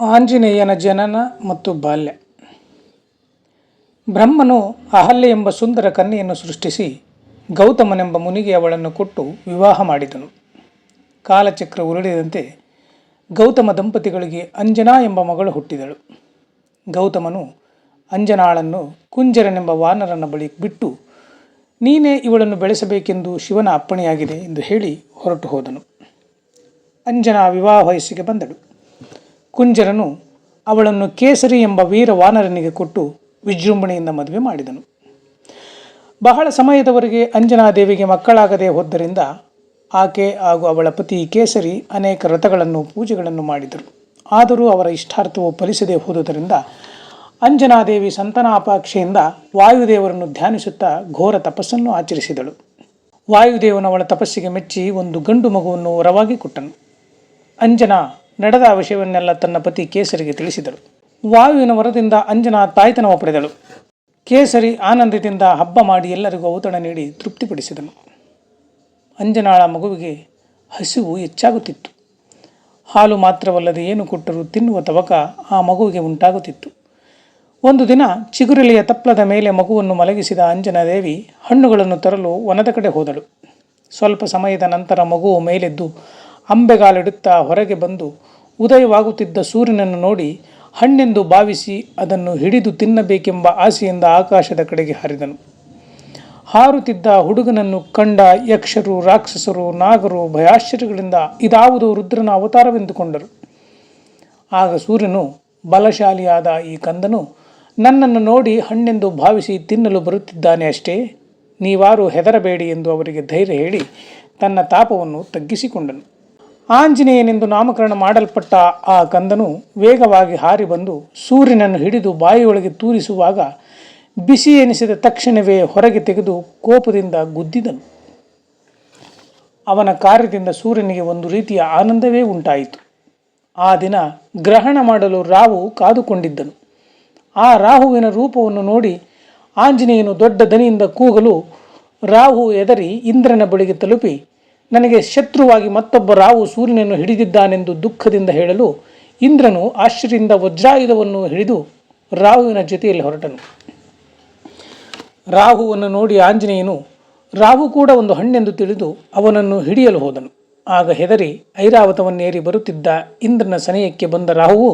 ಆಂಜನೇಯನ ಜನನ ಮತ್ತು ಬಾಲ್ಯ. ಬ್ರಹ್ಮನು ಅಹಲ್ಯ ಎಂಬ ಸುಂದರ ಕನ್ಯೆಯನ್ನು ಸೃಷ್ಟಿಸಿ ಗೌತಮನೆಂಬ ಮುನಿಗೆ ಅವಳನ್ನು ಕೊಟ್ಟು ವಿವಾಹ ಮಾಡಿದನು. ಕಾಲಚಕ್ರ ಉರುಳಿದಂತೆ ಗೌತಮ ದಂಪತಿಗಳಿಗೆ ಅಂಜನಾ ಎಂಬ ಮಗಳು ಹುಟ್ಟಿದಳು. ಗೌತಮನು ಅಂಜನಾಳನ್ನು ಕುಂಜರನೆಂಬ ವಾನರನ ಬಳಿ ಬಿಟ್ಟು ನೀನೇ ಇವಳನ್ನು ಬೆಳೆಸಬೇಕೆಂದು ಶಿವನ ಅಪ್ಪಣೆಯಾಗಿದೆ ಎಂದು ಹೇಳಿ ಹೊರಟು ಹೋದನು. ಅಂಜನಾ ವಿವಾಹ ವಯಸ್ಸಿಗೆ ಬಂದಳು. ಕುಂಜರನು ಅವಳನ್ನು ಕೇಸರಿ ಎಂಬ ವೀರ ವಾನರನಿಗೆ ಕೊಟ್ಟು ವಿಜೃಂಭಣೆಯಿಂದ ಮದುವೆ ಮಾಡಿದನು. ಬಹಳ ಸಮಯದವರೆಗೆ ಅಂಜನಾದೇವಿಗೆ ಮಕ್ಕಳಾಗದೇ ಹೋದ್ದರಿಂದ ಆಕೆ ಹಾಗೂ ಅವಳ ಪತಿ ಕೇಸರಿ ಅನೇಕ ವ್ರತಗಳನ್ನು ಪೂಜೆಗಳನ್ನು ಮಾಡಿದರು. ಆದರೂ ಅವರ ಇಷ್ಟಾರ್ಥವು ಫಲಿಸದೆ ಹೋದುದರಿಂದ ಅಂಜನಾದೇವಿ ಸಂತಾನಾಪೇಕ್ಷೆಯಿಂದ ವಾಯುದೇವರನ್ನು ಧ್ಯಾನಿಸುತ್ತಾ ಘೋರ ತಪಸ್ಸನ್ನು ಆಚರಿಸಿದಳು. ವಾಯುದೇವನು ಅವಳ ತಪಸ್ಸಿಗೆ ಮೆಚ್ಚಿ ಒಂದು ಗಂಡು ಮಗುವನ್ನು ವರವಾಗಿ ಕೊಟ್ಟನು. ಅಂಜನಾ ನಡೆದ ವಿಷಯವನ್ನೆಲ್ಲ ತನ್ನ ಪತಿ ಕೇಸರಿಗೆ ತಿಳಿಸಿದಳು. ವಾಯುವಿನ ವರದಿಂದ ಅಂಜನಾ ತಾಯ್ತನವ ಪಡೆದಳು. ಕೇಸರಿ ಆನಂದದಿಂದ ಹಬ್ಬ ಮಾಡಿ ಎಲ್ಲರಿಗೂ ಔತಣ ನೀಡಿ ತೃಪ್ತಿಪಡಿಸಿದನು. ಅಂಜನಾಳ ಮಗುವಿಗೆ ಹಸಿವು ಹೆಚ್ಚಾಗುತ್ತಿತ್ತು. ಹಾಲು ಮಾತ್ರವಲ್ಲದೆ ಏನು ಕೊಟ್ಟರೂ ತಿನ್ನುವ ತವಕ ಆ ಮಗುವಿಗೆ ಉಂಟಾಗುತ್ತಿತ್ತು. ಒಂದು ದಿನ ಚಿಗುರೆಲೆಯ ತಪ್ಪಲದ ಮೇಲೆ ಮಗುವನ್ನು ಮಲಗಿಸಿದ ಅಂಜನಾದೇವಿ ಹಣ್ಣುಗಳನ್ನು ತರಲು ವನದ ಕಡೆ ಹೋದಳು. ಸ್ವಲ್ಪ ಸಮಯದ ನಂತರ ಮಗುವು ಮೇಲೆದ್ದು ಅಂಬೆಗಾಲಿಡುತ್ತಾ ಹೊರಗೆ ಬಂದು ಉದಯವಾಗುತ್ತಿದ್ದ ಸೂರ್ಯನನ್ನು ನೋಡಿ ಹಣ್ಣೆಂದು ಭಾವಿಸಿ ಅದನ್ನು ಹಿಡಿದು ತಿನ್ನಬೇಕೆಂಬ ಆಸೆಯಿಂದ ಆಕಾಶದ ಕಡೆಗೆ ಹರಿದನು. ಹಾರುತ್ತಿದ್ದ ಹುಡುಗನನ್ನು ಕಂಡ ಯಕ್ಷರು, ರಾಕ್ಷಸರು, ನಾಗರು ಭಯಾಶ್ಚರ್ಯಗಳಿಂದ ಇದಾವುದು ರುದ್ರನ ಅವತಾರವೆಂದುಕೊಂಡರು. ಆಗ ಸೂರ್ಯನು ಬಲಶಾಲಿಯಾದ ಈ ಕಂದನು, ನನ್ನನ್ನು ನೋಡಿ ಹಣ್ಣೆಂದು ಭಾವಿಸಿ ತಿನ್ನಲು ಬರುತ್ತಿದ್ದಾನೆ ಅಷ್ಟೇ, ನೀವಾರು ಹೆದರಬೇಡಿ ಎಂದು ಅವರಿಗೆ ಧೈರ್ಯ ಹೇಳಿ ತನ್ನ ತಾಪವನ್ನು ತಗ್ಗಿಸಿಕೊಂಡನು. ಆಂಜನೇಯನೆಂದು ನಾಮಕರಣ ಮಾಡಲ್ಪಟ್ಟ ಆ ಕಂದನು ವೇಗವಾಗಿ ಹಾರಿ ಬಂದು ಸೂರ್ಯನನ್ನು ಹಿಡಿದು ಬಾಯಿಯೊಳಗೆ ತೂರಿಸುವಾಗ ಬಿಸಿ ಎನಿಸಿದ ತಕ್ಷಣವೇ ಹೊರಗೆ ತೆಗೆದು ಕೋಪದಿಂದ ಗುದ್ದಿದನು. ಅವನ ಕಾರ್ಯದಿಂದ ಸೂರ್ಯನಿಗೆ ಒಂದು ರೀತಿಯ ಆನಂದವೇ ಉಂಟಾಯಿತು. ಆ ದಿನ ಗ್ರಹಣ ಮಾಡಲು ರಾವು ಕಾದುಕೊಂಡಿದ್ದನು. ಆ ರಾಹುವಿನ ರೂಪವನ್ನು ನೋಡಿ ಆಂಜನೇಯನು ದೊಡ್ಡ ದನಿಯಿಂದ ಕೂಗಲು ರಾಹು ಎದರಿ ಇಂದ್ರನ ಬಳಿಗೆ ತಲುಪಿ ನನಗೆ ಶತ್ರುವಾಗಿ ಮತ್ತೊಬ್ಬ ರಾವು ಸೂರ್ಯನನ್ನು ಹಿಡಿದಿದ್ದಾನೆಂದು ದುಃಖದಿಂದ ಹೇಳಲು ಇಂದ್ರನು ಆಶ್ಚರ್ಯದಿಂದ ವಜ್ರಾಯುಧವನ್ನು ಹಿಡಿದು ರಾಹುವಿನ ಜೊತೆಯಲ್ಲಿ ಹೊರಟನು. ರಾಹುವನ್ನು ನೋಡಿ ಆಂಜನೇಯನು, ರಾಹು ಕೂಡ ಒಂದು ಹಣ್ಣೆಂದು ತಿಳಿದು ಅವನನ್ನು ಹಿಡಿಯಲು ಹೋದನು. ಆಗ ಹೆದರಿ ಐರಾವತವನ್ನೇರಿ ಬರುತ್ತಿದ್ದ ಇಂದ್ರನ ಸನಿಯಕ್ಕೆ ಬಂದ ರಾಹುವು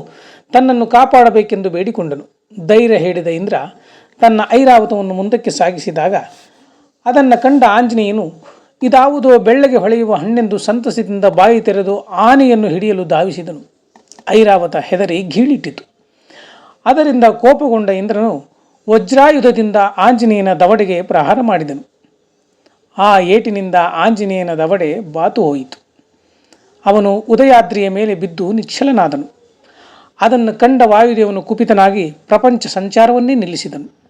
ತನ್ನನ್ನು ಕಾಪಾಡಬೇಕೆಂದು ಬೇಡಿಕೊಂಡನು. ಧೈರ್ಯ ಹೇಳಿದ ಇಂದ್ರ ತನ್ನ ಐರಾವತವನ್ನು ಮುಂದಕ್ಕೆ ಸಾಗಿಸಿದಾಗ ಅದನ್ನು ಕಂಡ ಆಂಜನೇಯನು ಇದಾವುದೋ ಬೆಳ್ಳಗೆ ಹೊಳೆಯುವ ಹಣ್ಣೆಂದು ಸಂತಸದಿಂದ ಬಾಯಿ ತೆರೆದು ಆನೆಯನ್ನು ಹಿಡಿಯಲು ಧಾವಿಸಿದನು. ಐರಾವತ ಹೆದರಿ ಗೀಳಿಟ್ಟಿತು ಅದರಿಂದ ಕೋಪಗೊಂಡ ಇಂದ್ರನು ವಜ್ರಾಯುಧದಿಂದ ಆಂಜನೇಯನ ದವಡೆಗೆ ಪ್ರಹಾರ ಮಾಡಿದನು. ಆ ಏಟಿನಿಂದ ಆಂಜನೇಯನ ದವಡೆ ಬಾತು ಹೋಯಿತು. ಅವನು ಉದಯಾದ್ರಿಯ ಮೇಲೆ ಬಿದ್ದು ನಿಶ್ಚಲನಾದನು. ಅದನ್ನು ಕಂಡ ವಾಯುದೇವನು ಕುಪಿತನಾಗಿ ಪ್ರಪಂಚ ಸಂಚಾರವನ್ನೇ ನಿಲ್ಲಿಸಿದನು.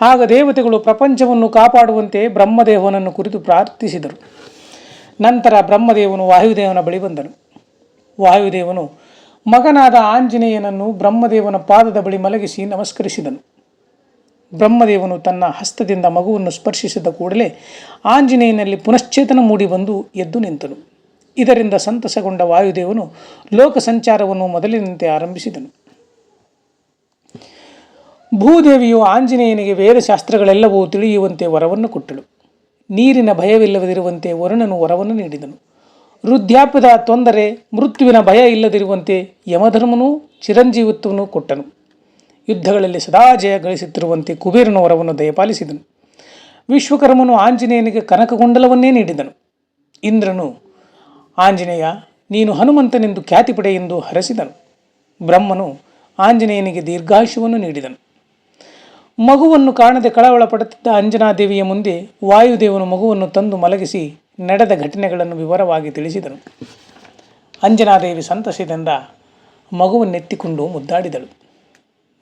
ಆಗ ದೇವತೆಗಳು ಪ್ರಪಂಚವನ್ನು ಕಾಪಾಡುವಂತೆ ಬ್ರಹ್ಮದೇವನನ್ನು ಕುರಿತು ಪ್ರಾರ್ಥಿಸಿದರು. ನಂತರ ಬ್ರಹ್ಮದೇವನು ವಾಯುದೇವನ ಬಳಿ ಬಂದನು. ವಾಯುದೇವನು, ಮಗನಾದ ಆಂಜನೇಯನನ್ನು ಬ್ರಹ್ಮದೇವನ ಪಾದದ ಬಳಿ ಮಲಗಿಸಿ ನಮಸ್ಕರಿಸಿದನು. ಬ್ರಹ್ಮದೇವನು ತನ್ನ ಹಸ್ತದಿಂದ ಮಗುವನ್ನು ಸ್ಪರ್ಶಿಸಿದ ಕೂಡಲೇ ಆಂಜನೇಯನಲ್ಲಿ ಪುನಶ್ಚೇತನ ಮೂಡಿ ಬಂದು ಎದ್ದು ನಿಂತನು. ಇದರಿಂದ ಸಂತಸಗೊಂಡ ವಾಯುದೇವನು ಲೋಕ ಸಂಚಾರವನ್ನು ಮೊದಲಿನಂತೆ ಆರಂಭಿಸಿದನು. ಭೂದೇವಿಯು ಆಂಜನೇಯನಿಗೆ ವೇದಶಾಸ್ತ್ರಗಳೆಲ್ಲವೂ ತಿಳಿಯುವಂತೆ ವರವನ್ನು ಕೊಟ್ಟಳು. ನೀರಿನ ಭಯವಿಲ್ಲದಿರುವಂತೆ ವರುಣನು ವರವನ್ನು ನೀಡಿದನು. ವೃದ್ಧಾಪ್ಯದ ತೊಂದರೆ, ಮೃತ್ಯುವಿನ ಭಯ ಇಲ್ಲದಿರುವಂತೆ ಯಮಧರ್ಮನೂ ಚಿರಂಜೀವಿತ್ವವನ್ನು ಕೊಟ್ಟನು. ಯುದ್ಧಗಳಲ್ಲಿ ಸದಾ ಜಯ ಗಳಿಸುತ್ತಿರುವಂತೆ ಕುಬೇರನ ವರವನ್ನು ದಯಪಾಲಿಸಿದನು. ವಿಶ್ವಕರ್ಮನು ಆಂಜನೇಯನಿಗೆ ಕನಕಗೊಂಡಲವನ್ನೇ ನೀಡಿದನು. ಇಂದ್ರನು, ಆಂಜನೇಯ, ನೀನು ಹನುಮಂತನೆಂದು ಖ್ಯಾತಿ ಪಡೆಯೆಂದು ಹರಸಿದನು. ಬ್ರಹ್ಮನು ಆಂಜನೇಯನಿಗೆ ದೀರ್ಘಾಯುಷ್ಯವನ್ನು ನೀಡಿದನು. ಮಗುವನ್ನು ಕಾಣದೆ ಕಳವಳ ಪಡುತ್ತಿದ್ದ ಅಂಜನಾದೇವಿಯ ಮುಂದೆ ವಾಯುದೇವನು ಮಗುವನ್ನು ತಂದು ಮಲಗಿಸಿ ನಡೆದ ಘಟನೆಗಳನ್ನು ವಿವರವಾಗಿ ತಿಳಿಸಿದನು. ಅಂಜನಾದೇವಿ ಸಂತಸದಿಂದ ಮಗುವನ್ನೆತ್ತಿಕೊಂಡು ಮುದ್ದಾಡಿದಳು.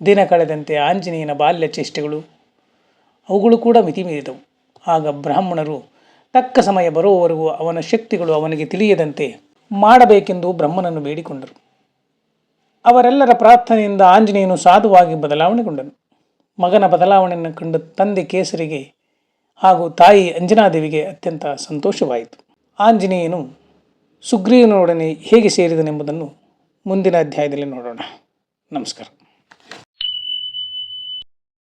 ದಿನ ಕಳೆದಂತೆ ಆಂಜನೇಯನ ಬಾಲ್ಯ ಚೇಷ್ಟೆಗಳು ಅವುಗಳು ಕೂಡ ಮಿತಿ ಮೀರಿದವು ಆಗ ಬ್ರಾಹ್ಮಣರು ತಕ್ಕ ಸಮಯ ಬರುವವರೆಗೂ ಅವನ ಶಕ್ತಿಗಳು ಅವನಿಗೆ ತಿಳಿಯದಂತೆ ಮಾಡಬೇಕೆಂದು ಬ್ರಹ್ಮನನ್ನು ಬೇಡಿಕೊಂಡರು. ಅವರೆಲ್ಲರ ಪ್ರಾರ್ಥನೆಯಿಂದ ಆಂಜನೇಯನು ಸಾಧುವಾಗಿ ಬದಲಾವಣೆಗೊಂಡನು. ಮಗನ ಬದಲಾವಣೆಯನ್ನು ಕಂಡು ತಂದೆ ಕೇಸರಿಗೆ ಹಾಗೂ ತಾಯಿ ಅಂಜನಾದೇವಿಗೆ ಅತ್ಯಂತ ಸಂತೋಷವಾಯಿತು. ಆಂಜನೇಯನು ಸುಗ್ರೀವನೊಡನೆ ಹೇಗೆ ಸೇರಿದನೆಂಬುದನ್ನು ಮುಂದಿನ ಅಧ್ಯಾಯದಲ್ಲಿ ನೋಡೋಣ. ನಮಸ್ಕಾರ.